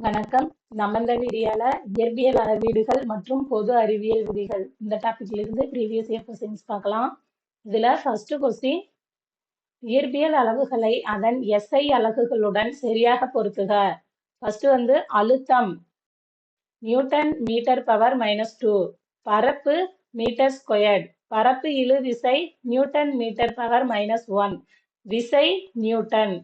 வணக்கம். நம்ம இந்த வீடியோல இயற்பியல் அளவீடுகள் மற்றும் பொது அறிவியல் விதிகள். இந்த டாபிக்ல இருந்து ப்ரீவியஸ் இயர் கொஸ்டின்ஸ் பார்க்கலாம். இதுல ஃபர்ஸ்ட் கொஸ்டின் இயற்பியல் அளவுகளை அதன் எஸ்ஐ அலகுகளுடன் சரியாக பொருத்துக. ஃபர்ஸ்ட் வந்து அழுத்தம். Newton metre power minus two பரப்பு மீட்டர் ஸ்கொயர்ட் பரப்பு இழு விசை newton metre power minus one விசை நியூட்டன்.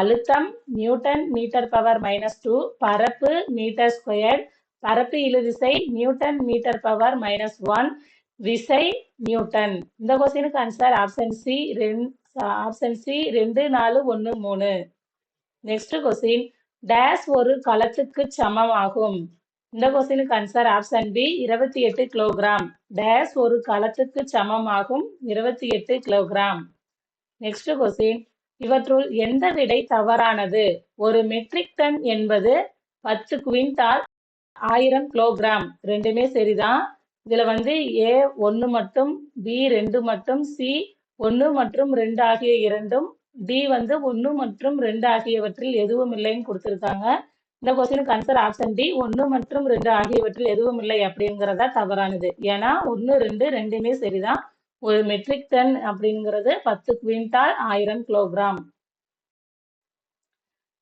அழுத்தம் newton metre power minus two பரப்பு மீட்டர் ஸ்கொயர் பரப்பு இழுவிசை newton metre power minus one விசை நியூட்டன். இந்த கொஸ்டினுக்கு ஆன்சர் ஆப்ஷன் சி ரெண்டு ஆப்ஷன் சி ரெண்டு நாலு ஒன்று மூணு. நெக்ஸ்ட் கொஸ்டின் டேஸ் ஒரு களத்துக்கு சமமாகும். இந்த கொஸ்டினுக்கு ஆன்சர் ஆப்ஷன் பி இருபத்தி எட்டு கிலோகிராம் டேஸ் ஒரு களத்துக்கு சமமாகும் இருபத்தி எட்டு கிலோகிராம் நெக்ஸ்ட் கொஸ்டின் இவற்றுள் எந்த விடை தவறானது? ஒரு மெட்ரிக் டன் என்பது பத்து குவிண்டால் ஆயிரம் கிலோகிராம் ரெண்டுமே சரிதான். இதுல வந்து ஏ ஒன்று மட்டும் பி ரெண்டு மட்டும் சி ஒன்று மற்றும் ரெண்டு ஆகிய இரண்டும் டி வந்து ஒன்று மற்றும் ரெண்டு ஆகியவற்றில் எதுவும் இல்லைன்னு கொடுத்துருக்காங்க. இந்த கொஸ்டினுக்கு ஆன்சர் ஆப்ஷன் டி ஒன்று மற்றும் ரெண்டு ஆகியவற்றில் எதுவும் இல்லை அப்படிங்கிறதா தவறானது. ஏன்னா ஒன்று ரெண்டு ரெண்டுமே சரிதான். ஒரு மெட்ரிக் டன் அப்படிங்கிறது பத்து குவிண்டால் ஆயிரம் கிலோகிராம்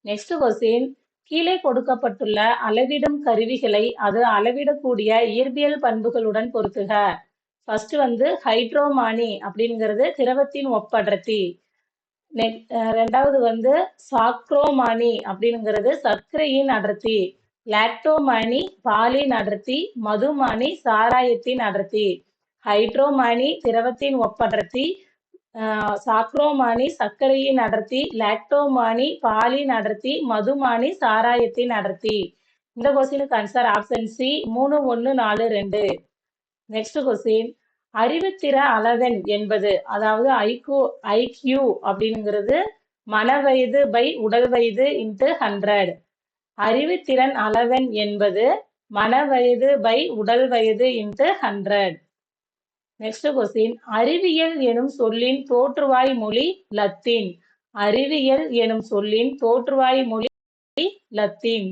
நெக்ஸ்ட் கொஸ்டின் கீழே கொடுக்கப்பட்டுள்ள அளவிடும் கருவிகளை அது அளவிடக்கூடிய இயற்பியல் பண்புகளுடன் பொருத்துக. ஃபர்ஸ்ட் வந்து ஹைட்ரோமானி அப்படிங்கிறது திரவத்தின் ஒப்படர்த்தி. ரெண்டாவது வந்து சாக்ரோமானி அப்படிங்கிறது சர்க்கரையின் அடர்த்தி. லாக்டோமானி பாலின் அடர்த்தி மதுமானி சாராயத்தின் அடர்த்தி. ஹைட்ரோமானி திரவத்தின் ஒப்படர்த்தி சாக்ரோமானி சர்க்கரையின் அடர்த்தி லாக்டோமானி பாலின் அடர்த்தி மதுமானி சாராயத்தின் அடர்த்தி இந்த கொஸ்டினுக்கு ஆன்சர் ஆப்ஷன் சி மூணு ஒன்று நாலு ரெண்டு. நெக்ஸ்ட் கொஸ்டின் அறிவுத்திற அளவெண் என்பது அதாவது ஐக்யூ ஐக்யூ அப்படிங்கிறது மன வயது பை உடல் வயது இன்ட்டு ஹண்ட்ரட் அறிவுத்திறன் அளவெண் என்பது மன வயது பை உடல் வயது இன்ட்டு ஹண்ட்ரட் நெக்ஸ்ட் கொஸ்டின் அறிவியல் எனும் சொல்லின் தோற்றுவாய் மொழி லத்தீன். அறிவியல் எனும் சொல்லின் தோற்றுவாய் மொழி லத்தீன்.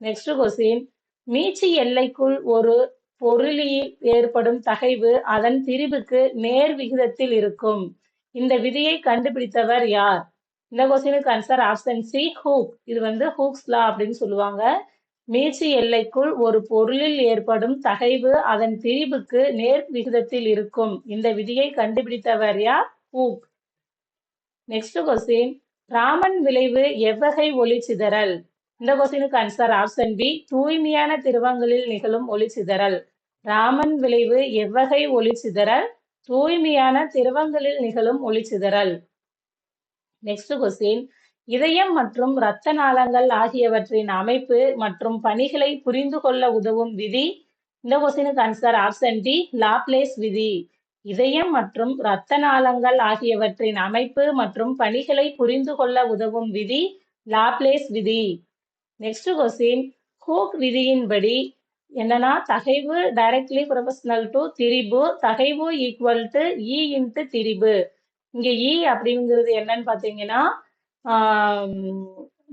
நெக்ஸ்ட் கொஸ்டின் மீச்சி எல்லைக்குள் ஒரு பொருளில் ஏற்படும் தகைவு அதன் திரிவுக்கு நேர் விகிதத்தில் இருக்கும். இந்த விதியை கண்டுபிடித்தவர் யார்? இந்த கொஸ்டினுக்கு ஆன்சர் ஆப்ஷன் சி ஹூக் இது வந்து ஹூக்ஸ் லா அப்படின்னு சொல்லுவாங்க. மீச்சி எல்லைக்குள் ஒரு பொருளில் ஏற்படும் தகைவு அதன் திரிபுக்கு நேர் விகிதத்தில் இருக்கும். இந்த விதியை கண்டுபிடித்தவர் யார்? ஹூக். நெக்ஸ்ட் கொஸ்டின் ராமன் விளைவு எவ்வகை ஒளி சிதறல்? இந்த கொஸ்டினுக்கு ஆன்சர் ஆப்ஷன் பி தூய்மையான திருவங்களில் நிகழும் ஒளி சிதறல். ராமன் விளைவு எவ்வகை ஒளி சிதறல்? தூய்மையான திருவங்களில் நிகழும் ஒளி சிதறல். நெக்ஸ்ட் கொஸ்டின் இதயம் மற்றும் இரத்த நாளங்கள் ஆகியவற்றின் அமைப்பு மற்றும் பணிகளை புரிந்து கொள்ள உதவும் விதி. இந்த கொஸ்டினுக்கு ஆன்சர் ஆப்ஷன் டி லாப்லேஸ் விதி. இதயம் மற்றும் இரத்த நாளங்கள் ஆகியவற்றின் அமைப்பு மற்றும் பணிகளை புரிந்து கொள்ள உதவும் விதி லாப்லேஸ் விதி. நெக்ஸ்ட் கொஸ்டின் ஹூக் விதியின்படி என்னன்னா தகைவு டைரக்ட்லி ப்ரொபஷனல் டு திரிபு தகைவு ஈக்குவல் டு இ இன்ட்டு திரிபு. இங்க இ அப்படிங்கிறது என்னன்னு பாத்தீங்கன்னா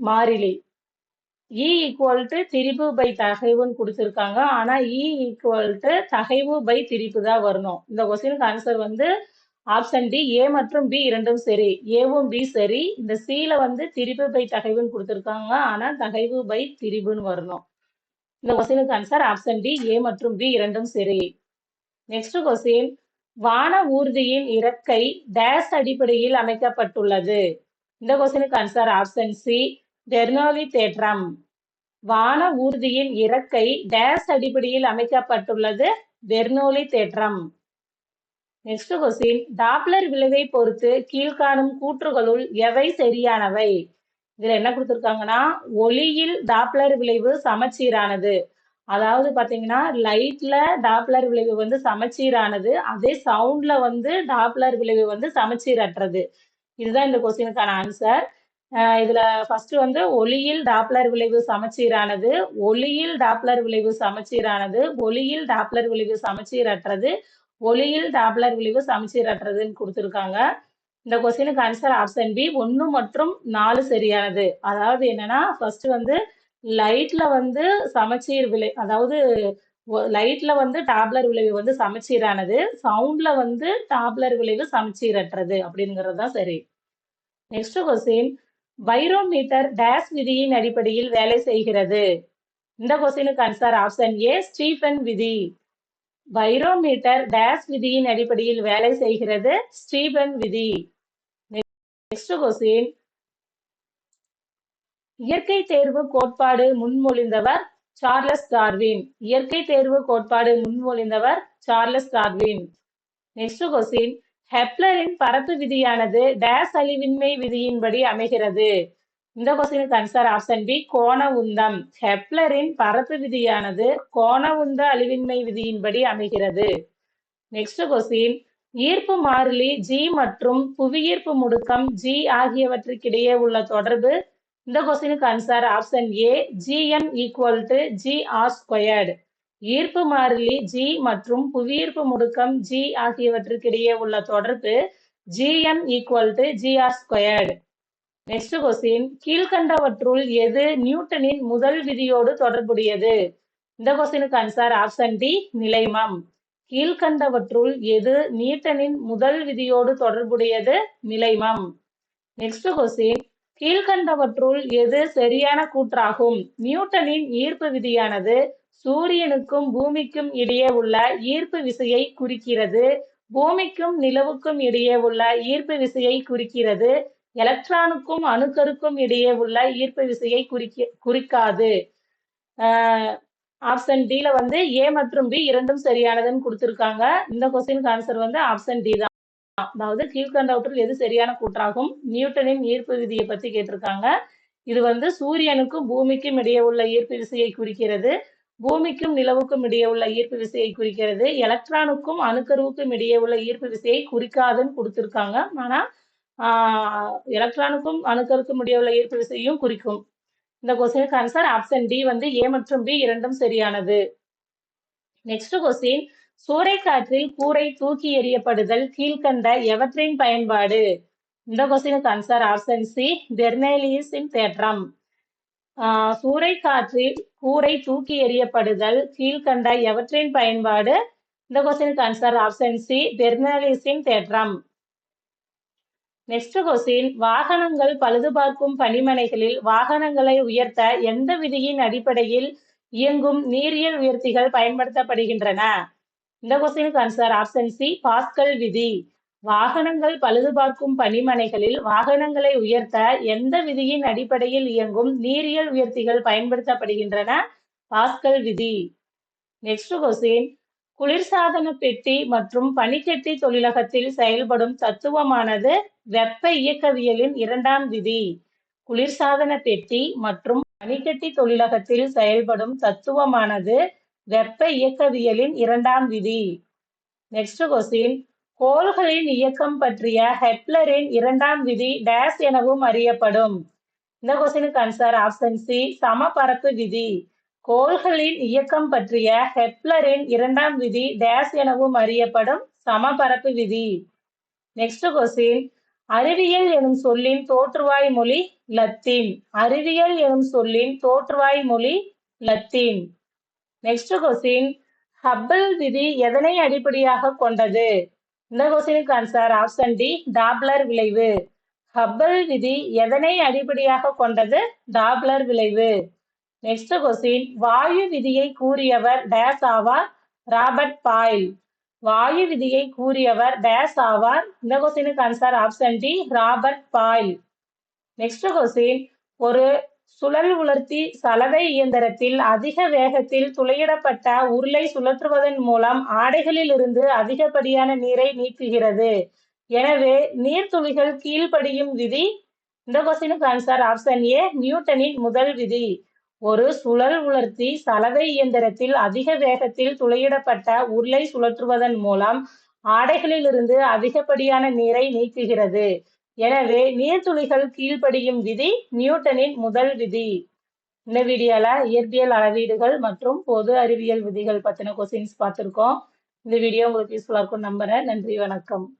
மாறிலி. இ ஈக்குவல் டு திரிபு பை தகைவுன்னு கொடுத்துருக்காங்க. ஆனால் இ e ஈக்குவல் டு தகைவு பை திரிப்பு தான் வரணும். இந்த கொஸ்டினுக்கு ஆன்சர் வந்து ஆப்ஷன் டி ஏ மற்றும் பி இரண்டும் சரி. ஏவும் பி சரி. இந்த சில வந்து திரிபு பை தகைவுன்னு கொடுத்துருக்காங்க. ஆனால் தகைவு பை திரிபுன்னு வரணும். இந்த கொஸ்டினுக்கு ஆன்சர் ஆப்ஷன் டி ஏ மற்றும் பி இரண்டும் சரி. நெக்ஸ்ட் கொஸ்டின் வான ஊர்தியின் இறக்கை டேஸ் அடிப்படையில் அமைக்கப்பட்டுள்ளது. இந்த கொஸ்டினுக்கு ஆன்சர் ஆப்ஷன் சி டெர்னோலி தேற்றம். வான ஊர்தியின் இறக்கை டேஸ் அடிப்படையில் அமைக்கப்பட்டுள்ளது பெர்னோலி தேற்றம். நெக்ஸ்ட் கொஸ்டின் டாப்லர் விளைவை பொறுத்து கீழ்காணும் கூற்றுகளுள் எவை சரியானவை? இதுல என்ன கொடுத்துருக்காங்கன்னா ஒளியில் டாப்லர் விளைவு சமச்சீரானது. அதாவது பாத்தீங்கன்னா லைட்ல டாப்லர் விளைவு வந்து சமச்சீரானது அதே சவுண்ட்ல வந்து டாப்லர் விளைவு வந்து சமச்சீரற்றது. இதுதான் இந்த கொஸ்டினுக்கான ஆன்சர் இதுல ஃபர்ஸ்ட் வந்து ஒளியில் டாப்லர் விளைவு சமச்சீரானது ஒளியில் டாப்லர் விளைவு சமச்சீரானது ஒளியில் டாப்லர் விளைவு சமச்சீரற்றது ஒளியில் டாப்லர் விளைவு சமச்சீரற்றதுன்னு கொடுத்துருக்காங்க. இந்த கொஸ்டினுக்கு ஆன்சர் ஆப்ஷன் பி ஒன்று மற்றும் நாலு சரியானது. அதாவது என்னன்னா ஃபர்ஸ்ட் வந்து லைட்ல வந்து சமச்சீர் விளை அதாவது லைட்ல வந்து டாப்லர் விளைவு வந்து சமச்சீரானது சவுண்ட்ல வந்து டாப்லர் விளைவு சமச்சீரற்றது அப்படிங்கிறது தான் சரி. நெக்ஸ்ட் கொஸ்டின் பைரோமீட்டர் டேஸ் விதியின் அடிப்படையில் வேலை செய்கிறது. இந்த கொஸ்டினுக்கு ஆன்சர் ஆப்ஷன் ஏ ஸ்டீஃபன் விதி. பைரோமீட்டர் டேஸ் விதியின் அடிப்படையில் வேலை செய்கிறது ஸ்டீபன் விதி. நெக்ஸ்ட் கொஸ்டின் இயற்கை தேர்வு கோட்பாடு முன்மொழிந்தவர் சார்லஸ் டார்வின். இயற்கை தேர்வு கோட்பாடு முன்மொழிந்தவர் சார்லஸ் டார்வின். Next question. ஹெப்லரின் பரப்பு விதியானது டேஸ் அழிவின்மை விதியின்படி அமைகிறது. இந்த கொஸ்டினுக்கு ஆன்சர் ஆப்ஷன் பி கோண உந்தம். ஹெப்லரின் பரப்பு விதியானது கோண உந்த அழிவின்மை விதியின்படி அமைகிறது. Next question. ஈர்ப்பு மாறிலி ஜி மற்றும் புவியீர்ப்பு முடுக்கம் ஜி ஆகியவற்றுக்கிடையே உள்ள தொடர்பு இந்த கொஸ்டினுக்கு answer option A GM equal to G R squared ஈர்ப்பு மாறிலி ஜி மற்றும் புவியீர்ப்பு முடுக்கம் ஜி ஆகியவற்றுக்கிடையே உள்ள தொடர்பு GM equal to G R squared next question கீழ்கண்டவற்றுள் எது நியூட்டனின் முதல் விதியோடு தொடர்புடையது? இந்த கொஸ்டினுக்கு ஆன்சர் ஆப்ஷன் டி நிலைமம். கீழ்கண்டவற்றுள் எது நியூட்டனின் முதல் விதியோடு தொடர்புடையது? நிலைமம். நெக்ஸ்ட் கொஸ்டின் கீழ்கண்டவற்றுள் எது சரியான கூற்றாகும்? நியூட்டனின் ஈர்ப்பு விதியானது சூரியனுக்கும் பூமிக்கும் இடையே உள்ள ஈர்ப்பு விசையை குறிக்கிறது. பூமிக்கும் நிலவுக்கும் இடையே உள்ள ஈர்ப்பு விசையை குறிக்கிறது. எலக்ட்ரானுக்கும் அணுக்கருக்கும் இடையே உள்ள ஈர்ப்பு விசையை குறிக்க குறிக்காது. ஆப்ஷன் டில வந்து ஏ மற்றும் பி இரண்டும் சரியானதுன்னு கொடுத்துருக்காங்க. இந்த கொஸ்டினுக்கு ஆன்சர் வந்து ஆப்ஷன் டி தான். அதாவது கீழ்கண்டவற்றில் எது சரியான கூற்றாகும்? நியூட்டனின் ஈர்ப்பு விதியை பத்தி கேட்டிருக்காங்க. இது வந்து சூரியனுக்கும் பூமிக்கும் இடையே உள்ள ஈர்ப்பு விசையை குறிக்கிறது. பூமிக்கும் நிலவுக்கும் இடையே உள்ள ஈர்ப்பு விசையை குறிக்கிறது. எலக்ட்ரானுக்கும் அணுக்கருவுக்கும் இடையே உள்ள ஈர்ப்பு விசையை குறிக்காதுன்னு கொடுத்துருக்காங்க. ஆனா எலக்ட்ரானுக்கும் அணுக்கருக்கும் இடையே உள்ள ஈர்ப்பு விசையும் குறிக்கும். இந்த கொஸ்டினுக்கு ஆன்சர் ஆப்ஷன் டி வந்து ஏ மற்றும் பி இரண்டும் சரியானது. நெக்ஸ்ட் கொஸ்டின் சூறைக்காற்றில் கூரை தூக்கி எறியப்படுதல் கீழ்கண்ட எவற்றின் பயன்பாடு? இந்த கொஸ்டினுக்கு ஆன்சர் ஆப்ஷன் சி பெர்னேலியஸின் தேற்றம். சூறைக்காற்றில் கூரை தூக்கி எறியப்படுதல் கீழ்கண்ட எவற்றின் பயன்பாடு? இந்த கொஸ்டினுக்கு ஆன்சர் ஆப்ஷன் சி பெர்னலிஸின் தேற்றம். நெக்ஸ்ட் கொஸ்டின் வாகனங்கள் பழுதுபார்க்கும் பணிமனைகளில் வாகனங்களை உயர்த்த எந்த விதியின் அடிப்படையில் இயங்கும் நீரியல் உயர்த்திகள் பயன்படுத்தப்படுகின்றன? இந்த கொஸ்டினுக்கு ஆன்சர் ஆப்ஷன் சி பாஸ்கல் விதி. வாகனங்கள் பழுதுபார்க்கும் பணிமனைகளில் வாகனங்களை உயர்த்த எந்த விதியின் அடிப்படையில் இயங்கும் நீரியல் உயர்த்திகள் பயன்படுத்தப்படுகின்றன? பாஸ்கல் விதி. நெக்ஸ்ட் கொஸ்டின் குளிர்சாதன பெட்டி மற்றும் பனிக்கட்டி தொழிலகத்தில் செயல்படும் தத்துவமானது வெப்ப இயக்கவியலின் இரண்டாம் விதி. குளிர்சாதன பெட்டி மற்றும் பனிக்கட்டி தொழிலகத்தில் செயல்படும் தத்துவமானது வெப்ப இயக்கவியலின் இரண்டாம் விதி. நெக்ஸ்ட் கொஸ்டின் கோள்களின் இயக்கம் பற்றிய ஹெப்லரின் இரண்டாம் விதி டேஸ் எனவும் அறியப்படும். இந்த கொஸ்டினுக்கு ஆன்சர் ஆப்ஷன் சி சமபரப்பு விதி. கோள்களின் இயக்கம் பற்றிய ஹெப்லரின் இரண்டாம் விதி டேஸ் எனவும் அறியப்படும் சமபரப்பு விதி. நெக்ஸ்ட் கொஸ்டின் அறிவியல் எனும் சொல்லின் தோற்றுவாய் மொழி லத்தீன். அறிவியல் எனும் சொல்லின் தோற்றுவாய் மொழி லத்தீன். நெக்ஸ்ட் கொஸ்டின் ஹப்பிள் விதி எதனை அடிப்படையாக கொண்டது? இந்த கொஸ்டினுக்கு ஆன்சர் ஆப்ஷன் டி டாப்லர் விளைவு. ஹப்பிள் விதி எதனை அடிப்படையாக கொண்டது? டாப்லர் விளைவு. நெக்ஸ்ட் கொஸ்டின் வாயு விதியை கூறியவர் டேஸ் ஆவார் ராபர்ட் பாயில். வாயு விதியை கூறியவர் டேஸ் ஆவார். இந்த கொஸ்டினுக்கு answer option D Robert Boyle. Next question ஒரு சுழல் உலர்த்தி சலவை இயந்திரத்தில் அதிக வேகத்தில் துளையிடப்பட்ட உருளை சுழற்றுவதன் மூலம் ஆடைகளில் இருந்து அதிகப்படியான நீரை நீக்குகிறது. எனவே நீர்த்துளிகள் கீழ்ப்படியும் விதி? இந்த கொஸ்டினுக்கு ஆன்சர் ஆப்ஷன் ஏ நியூட்டனின் முதல் விதி. ஒரு சுழல் உலர்த்தி சலவை இயந்திரத்தில் அதிக வேகத்தில் துளையிடப்பட்ட உருளை சுழற்றுவதன் மூலம் ஆடைகளில் இருந்து அதிகப்படியான நீரை நீக்குகிறது. எனவே நீர்த்துளிகள் கீழ்ப்படியும் விதி நியூட்டனின் முதல் விதி. இந்த வீடியோல இயற்பியல் அளவீடுகள் மற்றும் பொது அறிவியல் விதிகள் பத்தின கொஸ்டின்ஸ் பார்த்துருக்கோம். இந்த வீடியோ உங்களுக்கு யூஸ்ஃபுல்லாக இருக்கும் நம்புறேன். நன்றி வணக்கம்.